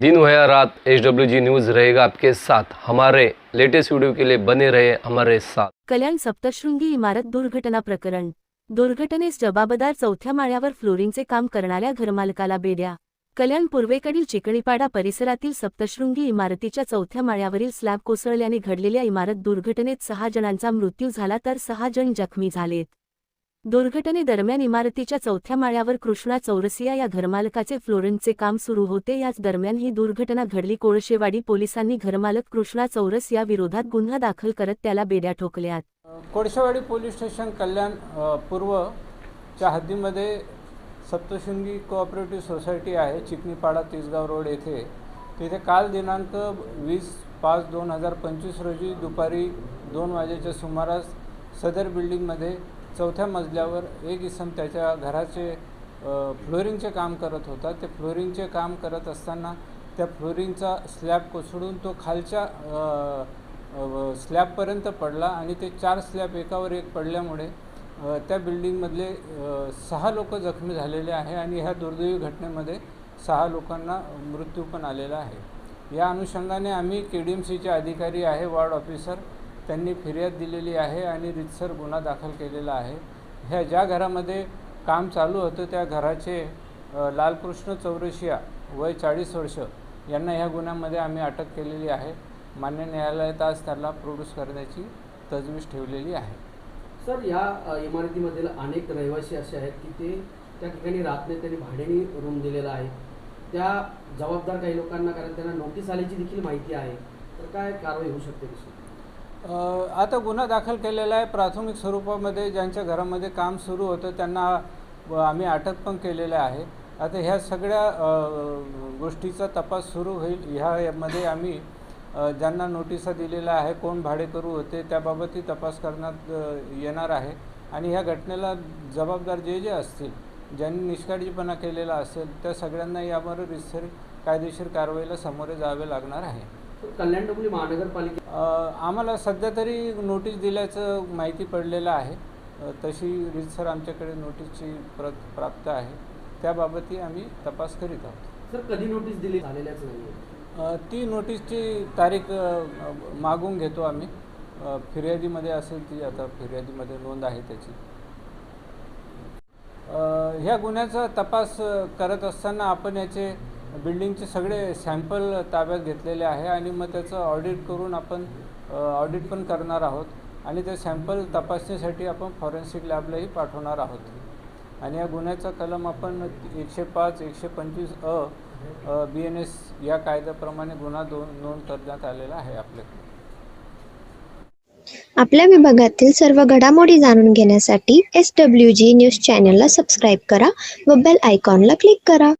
दिन हो या रात एच डब्ल्यू जी न्यूज़ रहेगा आपके साथ। हमारे लेटेस्ट वीडियो के लिए बने रहे हमारे साथ। कल्याण सप्तशृंगी इमारत दुर्घटना प्रकरण। दुर्घटनेस जबाबदार चौथ्या माळ्यावर फ्लोरिंगचे काम करणाऱ्या घरमालकाला बेड्या। कल्याण पूर्वेकडील चिकणीपाडा परिसरातील सप्तशृंगी इमारतीच्या चौथ्या माळ्यावरील स्लॅब कोसळल्याने घडलेल्या इमारत दुर्घटनेत सहा जणांचा मृत्यू झाला तर सहा जण जखमी झालेत. दुर्घटनेदरम्यान इमारतीच्या चौथ्या माळ्यावर कृष्णा चौरसिया या घरमालकाचे फ्लोरिंगचे काम सुरू होते. याच दरम्यान ही दुर्घटना घडली. कोळशेवाडी पोलिसांनी घरमालक कृष्णा चौरस या विरोधात गुन्हा दाखल करत त्याला बेड्या ठोकल्यात. कोळशेवाडी पोलीस स्टेशन कल्याण पूर्वच्या हद्दीमध्ये सप्तशृंगी कोऑपरेटिव्ह सोसायटी आहे चिकनीपाडा तिसगाव रोड येथे. तिथे काल दिनांक वीस पाच दोन हजार पंचवीस रोजी दुपारी दोन वाजेच्या सुमारास सदर बिल्डिंगमध्ये चौथ्या मजल्यावर एक इसम त्याच्या घराचे फ्लोरिंगचे काम करत होता. ते फ्लोरिंगचे काम करत असताना त्या फ्लोरिंगचा स्लॅब कोसळून तो खालच्या स्लॅबपर्यंत पडला आणि ते चार स्लॅब एकावर एक पडल्यामुळे त्या बिल्डिंगमधले सहा लोक जखमी झालेले आहे आणि ह्या दुर्दैवी घटनेमध्ये सहा लोकांना मृत्यू पण आलेला आहे. या अनुषंगाने आम्ही के डी एम सीचे अधिकारी आहे वॉर्ड ऑफिसर. त्यांनी फिर्याद दिलेली आहे आणि रितसर गुन्हा दाखल केलेला आहे. ह्या ज्या घरामध्ये काम चालू होतं त्या घराचे लालकृष्ण चौरशिया वय चाळीस वर्ष यांना ह्या गुन्ह्यामध्ये आम्ही अटक केलेली आहे. मान्य न्यायालयात आज त्याला प्रोड्यूस करण्याची तजवीज ठेवलेली आहे. सर या इमारतीमधील अनेक रहिवासी असे आहेत की ते त्या ठिकाणी राहत नाही त्यांनी भाड्याने रूम दिलेला आहे. त्या जबाबदार काही लोकांना कारण त्यांना नोटीस आल्याची देखील माहिती आहे. तर काय कारवाई होऊ शकते आता गुन्हा दाखल केलेला आहे. प्राथमिक स्वरूपामध्ये ज्यांच्या घरामध्ये काम सुरू होतं त्यांना आम्ही अटक पण केलेलं आहे. आता ह्या सगळ्या गोष्टीचा तपास सुरू होईल. ह्यामध्ये आम्ही ज्यांना नोटिसा दिलेल्या आहे कोण भाडेकरू होते त्याबाबतही तपास करण्यात येणार आहे. आणि ह्या घटनेला जबाबदार जे जे असतील ज्यांनी निष्काळजीपणा केलेला असेल त्या सगळ्यांना यावर रिसर कायदेशीर कारवाईला सामोरे जावे लागणार आहे. कल्याण डोंबिवली महानगरपालिके आम्हाला सध्या तरी नोटीस दिल्याचं माहिती पडलेलं आहे. तशी रीतसर आमच्याकडे नोटीसची प्रत प्राप्त आहे. त्याबाबतही आम्ही तपास करीत आहोत. सर कधी नोटीस दिली झालेल्याच नाही ती नोटीसची तारीख मागून घेतो आम्ही. फिर्यादीमध्ये असेल ती आता फिर्यादीमध्ये नोंद आहे त्याची. ह्या गुन्ह्याचा तपास करत असताना आपण याचे बिल्डिंगचे सगळे सॅम्पल ताब्यात घेतलेले आहे आणि मग त्याचं ऑडिट करून आपण ऑडिट पण करणार आहोत. आणि ते सॅम्पल तपासणीसाठी आपण फॉरेन्सिक लॅबलाही पाठवणार आहोत. आणि या गुन्ह्याचा कलम आपण एकशे पाच एकशे पंचवीस अ बी एन एस या कायद्याप्रमाणे गुन्हा दोन नोंद करण्यात आलेला आहे आपल्याकडे आपल्या विभागातील सर्व घडामोडी जाणून घेण्यासाठी एस डब्ल्यू जी न्यूज चॅनलला सबस्क्राईब करा व बेल आयकॉनला क्लिक करा.